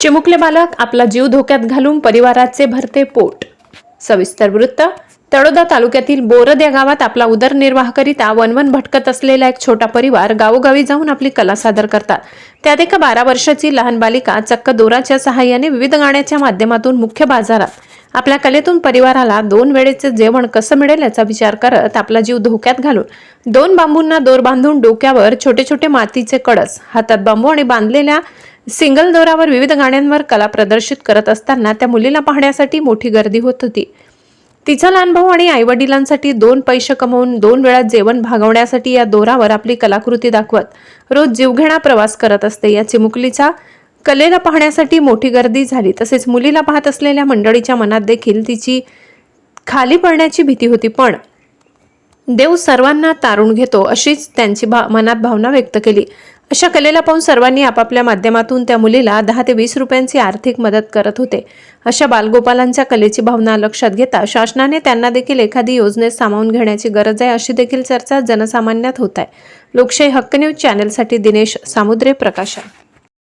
चिमुकले बालक आपला जीव धोक्यात घालून परिवाराचे भरते पोट. सविस्तर वृत्त तळोदा तालुक्यातील बोरद या गावात आपला उदरनिर्वाह करिता वनवन भटकत असलेला एक छोटा परिवार गावोगावी जाऊन आपली कला सादर करतात. त्यात एका बारा वर्षाची लहान बालिका चक्क दोराच्या सहाय्याने विविध गाण्याच्या माध्यमातून मुख्य बाजारात आपल्या कलेतून परिवाराला दोन वेळेचे जेवण कसं मिळेल याचा विचार करत आपला जीव धोक्यात घालून दोन बांबूंना दोर बांधून डोक्यावर छोटे छोटे मातीचे कळस हातात बांबू आणि बांधलेल्या सिंगल दोरावर विविध गाण्यांवर कला प्रदर्शित करत असताना त्या मुलीला पाहण्यासाठी मोठी गर्दी होत होती. तिचा लहान भाऊ आणि आईवडिलांसाठी दोन पैसे कमवून दोन वेळा जेवण भागवण्यासाठी या दोरावर आपली कलाकृती दाखवत रोज जीवघेणा प्रवास करत असते. या चिमुकलीचा कलेला पाहण्यासाठी मोठी गर्दी झाली. तसेच मुलीला पाहत असलेल्या मंडळीच्या मनात देखील तिची खाली पडण्याची भीती होती. पण देव सर्वांना तारून घेतो अशीच त्यांची भा मनात भावना व्यक्त केली. अशा कलेला पाहून सर्वांनी आपापल्या माध्यमातून त्या मुलीला दहा ते वीस रुपयांची आर्थिक मदत करत होते. अशा बालगोपालांच्या कलेची भावना लक्षात घेता शासनाने त्यांना देखील एखादी योजनेत सामावून घेण्याची गरज आहे अशी देखील चर्चा जनसामान्यात होत आहे. लोकशाही हक्क न्यूज चॅनेलसाठी दिनेश सामुद्रे प्रकाशन.